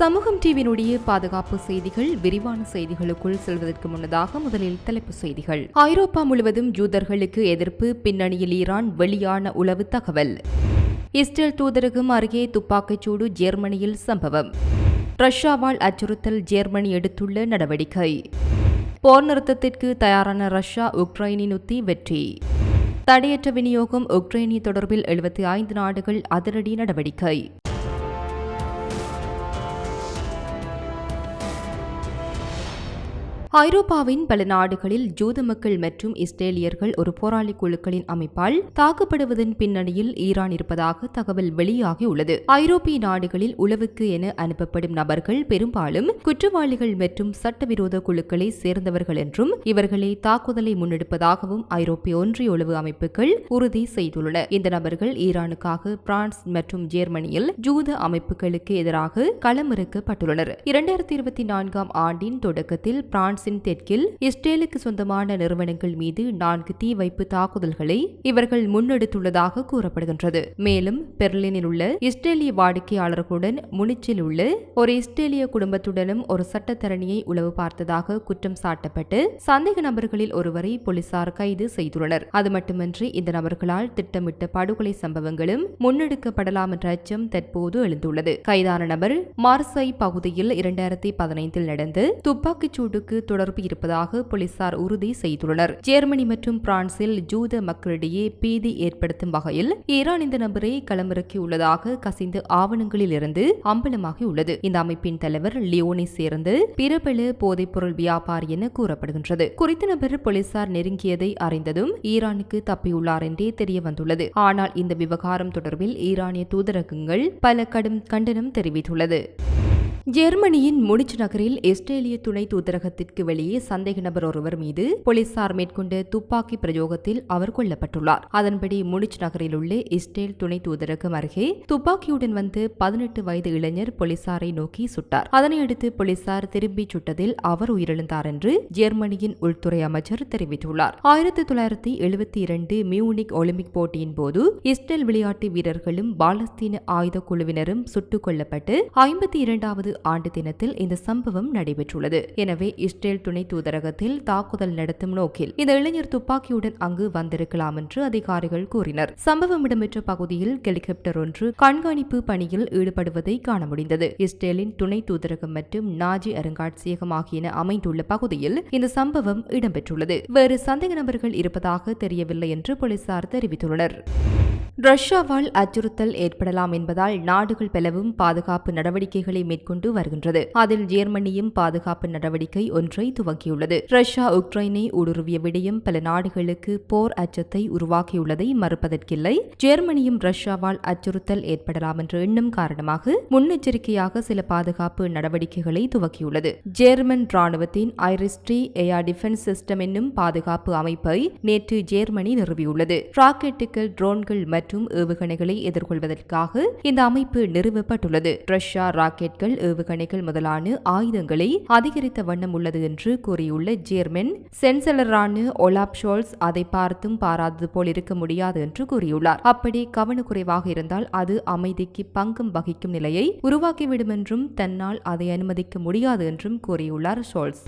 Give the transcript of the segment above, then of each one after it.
சமூகம் டிவியினுடைய பாதுகாப்பு செய்திகள் விரிவான செய்திகளுக்குள் செல்வதற்கு முன்னதாக முதலில் தலைப்பு செய்திகள். ஐரோப்பா முழுவதும் ஜூதர்களுக்கு எதிர்ப்பு பின்னணியில் ஈரான் வெளியான உளவு தகவல். இஸ்ரேல் தூதரகம் அருகே துப்பாக்கிச்சூடு ஜெர்மனியில் சம்பவம். ரஷ்யாவால் அச்சுறுத்தல் ஜெர்மனி எடுத்துள்ள நடவடிக்கை. போர் நிறுத்தத்திற்கு தயாரான ரஷ்யா உக்ரைனின் உத்தி வெற்றி. தடையற்ற விநியோகம் உக்ரைனி தொடர்பில் எழுபத்தி ஐந்து நாடுகள் அதிரடி நடவடிக்கை. ஐரோப்பாவின் பல நாடுகளில் ஜூத மக்கள் மற்றும் இஸ்ரேலியர்கள் ஒரு போராளி குழுக்களின் அமைப்பால் தாக்கப்படுவதன் பின்னணியில் ஈரான் இருப்பதாக தகவல் வெளியாகியுள்ளது ஐரோப்பிய நாடுகளில் உளவுக்கு என அனுப்பப்படும் நபர்கள் பெரும்பாலும் குற்றவாளிகள் மற்றும் சட்டவிரோத குழுக்களை சேர்ந்தவர்கள் என்றும் இவர்களை தாக்குதலை முன்னெடுப்பதாகவும் ஐரோப்பிய ஒன்றிய உளவு அமைப்புகள் உறுதி செய்துள்ளன. இந்த நபர்கள் ஈரானுக்காக பிரான்ஸ் மற்றும் ஜெர்மனியில் ஜூத அமைப்புகளுக்கு எதிராக களமிறக்கப்பட்டுள்ளனர். இரண்டாயிரத்தி இருபத்தி நான்காம் ஆண்டின் தொடக்கத்தில் பிரான்ஸ் பிரான்சின் தெற்கில் இஸ்ரேலுக்கு சொந்தமான நிறுவனங்கள் மீது நான்கு தீ வைப்பு தாக்குதல்களை இவர்கள் முன்னெடுத்துள்ளதாக கூறப்படுகின்றது. மேலும் பெர்லினில் உள்ள இஸ்ரேலிய வாடிக்கையாளர்களுடன் முனிச்சில் உள்ள ஒரு இஸ்ரேலிய குடும்பத்துடனும் ஒரு சட்டத்தரணியை உளவு பார்த்ததாக குற்றம் சாட்டப்பட்டு சந்தேக நபர்களில் ஒருவரை போலீசார் கைது செய்துள்ளனர். அது மட்டுமின்றி இந்த நபர்களால் திட்டமிட்ட படுகொலை சம்பவங்களும் முன்னெடுக்கப்படலாம் என்ற அச்சம் தற்போது எழுந்துள்ளது. கைதான நபர் மார்சை பகுதியில் இரண்டாயிரத்தி பதினைந்தில் நடந்து துப்பாக்கிச் சூடுக்கு தொடர்பு இருப்பதாக போலீசார் உறுதி செய்துள்ளனர். ஜெர்மனி மற்றும் பிரான்சில் ஜூத மக்களிடையே பீதி ஏற்படுத்தும் வகையில் ஈரான் இந்த நபரை களமிறக்கியுள்ளதாக கசிந்த ஆவணங்களில் இருந்து அம்பலமாகியுள்ளது. இந்த அமைப்பின் தலைவர் லியோனை சேர்ந்து பிரபல போதைப்பொருள் வியாபாரி என கூறப்படுகின்றது. குறித்த நபர் போலீசார் நெருங்கியதை அறிந்ததும் ஈரானுக்கு தப்பியுள்ளார் என்றே தெரிய வந்துள்ளது ஆனால் இந்த விவகாரம் தொடர்பில் ஈரானிய தூதரகங்கள் பல கடும் கண்டனம் தெரிவித்துள்ளது. ஜெர்மனியின் முனிச் நகரில் இஸ்ரேலிய துணை தூதரகத்திற்கு வெளியே சந்தேக நபர் ஒருவர் மீது போலீசார் மேற்கொண்ட துப்பாக்கி பிரயோகத்தில் அவர் கொல்லப்பட்டுள்ளார். அதன்படி முனிச் நகரில் உள்ள இஸ்ரேல் துணை தூதரகம் அருகே துப்பாக்கியுடன் வந்து பதினெட்டு வயது இளைஞர் போலீசாரை நோக்கி சுட்டார். அதனையடுத்து போலீசார் திரும்பி சுட்டதில் அவர் உயிரிழந்தார் என்று ஜெர்மனியின் உள்துறை அமைச்சர் தெரிவித்துள்ளார். ஆயிரத்தி தொள்ளாயிரத்தி எழுபத்தி இரண்டு மியூனிக் ஒலிம்பிக் போட்டியின் போது இஸ்ரேல் விளையாட்டு வீரர்களும் பாலஸ்தீன ஆயுத குழுவினரும் சுட்டுக் கொல்லப்பட்டு ஐம்பத்தி இரண்டாவது ஆண்டு தினத்தில் இந்த சம்பவம் நடைபெற்றுள்ளது. எனவே இஸ்ரேல் துணை தூதரகத்தில் தாக்குதல் நடத்தும் நோக்கில் இந்த இளைஞர் துப்பாக்கியுடன் அங்கு வந்திருக்கலாம் என்று அதிகாரிகள் கூறினர். சம்பவம் இடம்பெற்ற பகுதியில் ஹெலிகாப்டர் ஒன்று கண்காணிப்பு பணியில் ஈடுபடுவதை காண முடிந்தது. இஸ்ரேலின் துணை தூதரகம் மற்றும் நாஜி அருங்காட்சியகம் ஆகியன அமைந்துள்ள பகுதியில் இந்த சம்பவம் இடம்பெற்றுள்ளது. வேறு சந்தேக நபர்கள் இருப்பதாக தெரியவில்லை என்று போலீசார் தெரிவித்துள்ளனர். ரஷ்யாவால் அச்சுறுத்தல் ஏற்படலாம் என்பதால் நாடுகள் பலவும் பாதுகாப்பு நடவடிக்கைகளை மேற்கொண்டு வருகின்றது. அதில் ஜெர்மனியும் பாதுகாப்பு நடவடிக்கை ஒன்றை துவக்கியுள்ளது. ரஷ்யா உக்ரைனை ஊடுருவிய விடயம் பல நாடுகளுக்கு போர் அச்சத்தை உருவாக்கியுள்ளதை மறுப்பதற்கில்லை. ஜெர்மனியும் ரஷ்யாவால் அச்சுறுத்தல் ஏற்படலாம் என்ற எண்ணம் காரணமாக முன்னெச்சரிக்கையாக சில பாதுகாப்பு நடவடிக்கைகளை துவக்கியுள்ளது. ஜெர்மன் ராணுவத்தின் ஐரிஸ்ட்ரி ஏயா டிஃபென்ஸ் சிஸ்டம் என்னும் பாதுகாப்பு அமைப்பை நேற்று ஜெர்மனி நிறுவியுள்ளது. ராக்கெட்டுகள் ட்ரோன்கள் மற்றும் ஏவுகணைகளை எதிர்கொள்வதற்காக இந்த அமைப்பு நிறுவப்பட்டுள்ளது. ரஷ்யா ராக்கெட்கள் ஏவுகணைகள் முதலான ஆயுதங்களை அதிகரித்த வண்ணம் உள்ளது என்று கூறியுள்ள ஜேர்மன் சென்சலரான ஒலாப் ஷோல்ஸ் அதை பார்த்தும் பாராதது போல் இருக்க முடியாது என்று கூறியுள்ளார். அப்படி கவனக்குறைவாக இருந்தால் அது அமைதிக்கு பங்கும் வகிக்கும் நிலையை உருவாக்கிவிடும் என்றும் தன்னால் அதை அனுமதிக்க முடியாது என்றும் கூறியுள்ளார் ஷோல்ஸ்.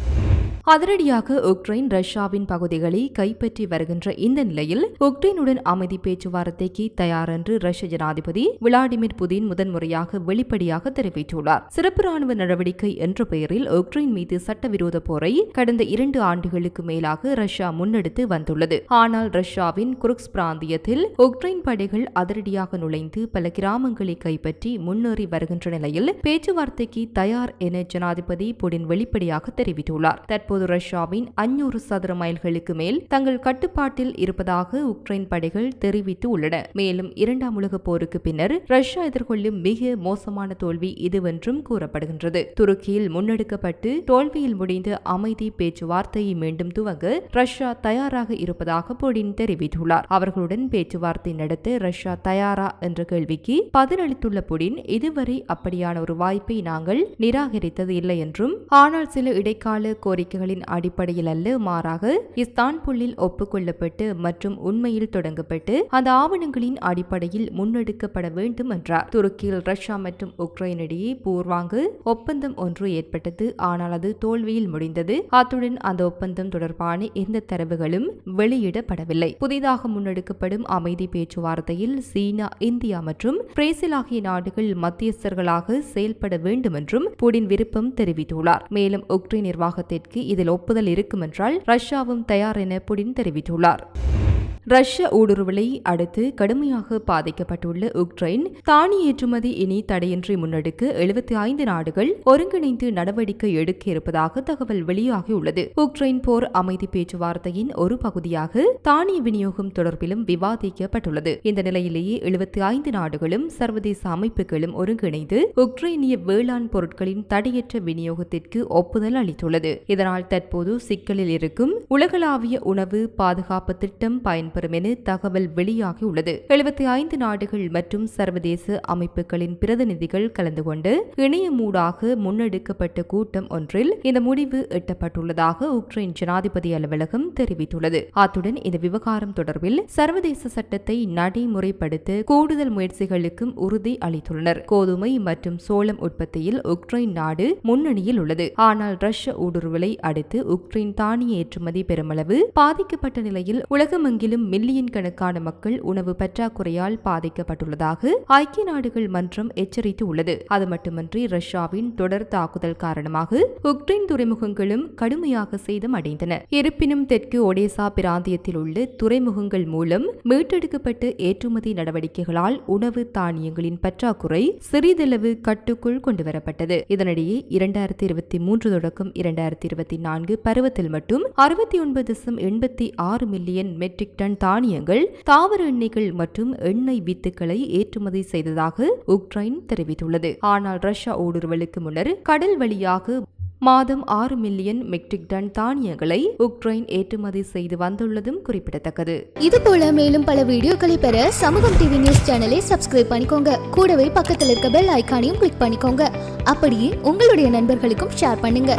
அதிரடியாக உக்ரைன் ரஷ்யாவின் பகுதிகளை கைப்பற்றி வருகின்ற இந்த நிலையில் உக்ரைனுடன் அமைதி பேச்சுவார்த்தைக்கு தயார் என்று ரஷ்ய ஜனாதிபதி விளாடிமிர் புதின் முதன்முறையாக வெளிப்படையாக தெரிவித்துள்ளார். சிறப்பு ராணுவ நடவடிக்கை என்ற பெயரில் உக்ரைன் மீது சட்டவிரோத போரை கடந்த இரண்டு ஆண்டுகளுக்கு மேலாக ரஷ்யா முன்னெடுத்து வந்துள்ளது. ஆனால் ரஷ்யாவின் குருக்ஸ் பிராந்தியத்தில் உக்ரைன் படைகள் அதிரடியாக நுழைந்து பல கிராமங்களை கைப்பற்றி முன்னேறி வருகின்ற நிலையில் பேச்சுவார்த்தைக்கு தயார் என ஜனாதிபதி புடின் வெளிப்படையாக தெரிவித்துள்ளார். தற்போது ரஷ்யாவின் அஞ்சூறு சதுர மைல்களுக்கு மேல் தங்கள் கட்டுப்பாட்டில் இருப்பதாக உக்ரைன் படைகள் தெரிவித்து உள்ளன மேலும் இரண்டாம் உலகப் போருக்கு பின்னர் ரஷ்யா எதிர்கொள்ளும் மிக மோசமான தோல்வி இதுவென்றும் கூறப்படுகின்றது. துருக்கியில் முன்னெடுக்கப்பட்டு தோல்வியில் முடிந்த அமைதி பேச்சுவார்த்தையை மீண்டும் துவங்க ரஷ்யா தயாராக இருப்பதாக புடின் தெரிவித்துள்ளார். அவர்களுடன் பேச்சுவார்த்தை நடத்த ரஷ்யா தயாரா என்ற கேள்விக்கு பதிலளித்துள்ள புடின் இதுவரை அப்படியான ஒரு வாய்ப்பை நாங்கள் நிராகரித்தது இல்லை என்றும் ஆனால் சில இடைக்கால கோரிக்கைகளின் அடிப்படையில் அல்ல மாறாக இஸ்தான்புல்லில் ஒப்புக்கொள்ளப்பட்டு மற்றும் உண்மையில் தொடங்கப்பட்டு அந்த ஆவணங்களின் அடிப்படையில் முன்னெடுக்கப்பட வேண்டும் என்றார். துருக்கியில் ரஷ்யா மற்றும் உக்ரைன் இடையே பூர்வாங்க ஒப்பந்தம் ஒன்று ஏற்பட்டது. ஆனால் அது தோல்வியில் முடிந்தது. அத்துடன் அந்த ஒப்பந்தம் தொடர்பான எந்த தரவுகளும் வெளியிடப்படவில்லை. புதிதாக முன்னெடுக்கப்படும் அமைதி பேச்சுவார்த்தையில் சீனா இந்தியா மற்றும் பிரேசில் ஆகிய நாடுகள் மத்தியஸ்தர்களாக செயல்பட வேண்டும் என்றும் புடின் விருப்பம் தெரிவித்துள்ளார். மேலும் உக்ரைன் நிர்வாகத்திற்கு இதில் ஒப்புதல் இருக்கும் என்றால் ரஷ்யாவும் தயார் என புடின் தெரிவித்துள்ளார். ரஷ்ய ஊடுருவலை அடுத்து கடுமையாக பாதிக்கப்பட்டுள்ள உக்ரைன் தானி ஏற்றுமதி இனி தடையின்றி முன்னெடுக்க எழுபத்தி ஐந்து நாடுகள் ஒருங்கிணைந்து நடவடிக்கை எடுக்க இருப்பதாக தகவல் வெளியாகியுள்ளது. உக்ரைன் போர் அமைதி பேச்சுவார்த்தையின் ஒரு பகுதியாக தானிய விநியோகம் தொடர்பிலும் விவாதிக்கப்பட்டுள்ளது. இந்த நிலையிலேயே எழுபத்தி ஐந்து நாடுகளும் சர்வதேச அமைப்புகளும் ஒருங்கிணைந்து உக்ரைனிய வேளாண் பொருட்களின் தடையற்ற விநியோகத்திற்கு ஒப்புதல் அளித்துள்ளது. இதனால் தற்போது சிக்கலில் இருக்கும் உலகளாவிய உணவு பாதுகாப்பு திட்டம் பயன்பெறும் என தகவல் வெளியாகியுள்ளது. எழுபத்தி ஐந்து நாடுகள் மற்றும் சர்வதேச அமைப்புகளின் பிரதிநிதிகள் கலந்து கொண்டு இணையமூடாக முன்னெடுக்கப்பட்ட கூட்டம் ஒன்றில் இந்த முடிவு எட்டப்பட்டுள்ளதாக உக்ரைன் ஜனாதிபதி அலுவலகம் தெரிவித்துள்ளது. அத்துடன் இந்த விவகாரம் தொடர்பில் சர்வதேச சட்டத்தை நடைமுறைப்படுத்த கூடுதல் முயற்சிகளுக்கும் உறுதி அளித்துள்ளனர். கோதுமை மற்றும் சோளம் உற்பத்தியில் உக்ரைன் நாடு முன்னணியில் உள்ளது. ஆனால் ரஷ்ய ஊடுருவலை அடுத்து உக்ரைன் தானிய ஏற்றுமதி பெருமளவு பாதிக்கப்பட்ட நிலையில் உலகமெங்கிலும் மில்லியன் கணக்கான மக்கள் உணவு பற்றாக்குறையால் பாதிக்கப்பட்டுள்ளதாக ஐக்கிய நாடுகள் மன்றம் எச்சரித்து உள்ளது அது மட்டுமன்றி ரஷ்யாவின் தொடர் தாக்குதல் காரணமாக உக்ரைன் துறைமுகங்களும் கடுமையாக சேதமடைந்தன. இருப்பினும் தெற்கு ஒடேசா பிராந்தியத்தில் உள்ள துறைமுகங்கள் மூலம் மீட்டெடுக்கப்பட்ட ஏற்றுமதி நடவடிக்கைகளால் உணவு தானியங்களின் பற்றாக்குறை சிறிதளவு கட்டுக்குள் கொண்டுவரப்பட்டது. இதனிடையே இரண்டாயிரத்தி இருபத்தி மூன்று தொடக்கம் இரண்டாயிரத்தி இருபத்தி நான்கு பருவத்தில் மட்டும் அறுபத்தி ஒன்பது எண்பத்தி ஆறு மில்லியன் மெட்ரிக் டன் தானியங்கள் தாவர எண்ணெய்கள் மற்றும் எண்ணெய் வித்துக்களை ஏற்றுமதி செய்ததாக உக்ரைன் தெரிவித்துள்ளது. ஆனால் ரஷ்யா ஊடுருவலுக்கு முன்னர் கடல் வழியாக மாதம் ஆறு மில்லியன் மெட்ரிக் டன் தானியங்களை உக்ரைன் ஏற்றுமதி செய்து வந்துள்ளதும் குறிப்பிடத்தக்கது. இது போல மேலும் பல வீடியோக்களை பெற சமூகம் டிவி நியூஸ் சேனலை சப்ஸ்கிரைப் பண்ணிக்கோங்க. கூடவே பக்கத்தில் இருக்க பெல் ஐகானையும் கிளிக் பண்ணிக்கோங்க. அப்படியே உங்களுடைய நண்பர்களுக்கும் ஷேர் பண்ணுங்க.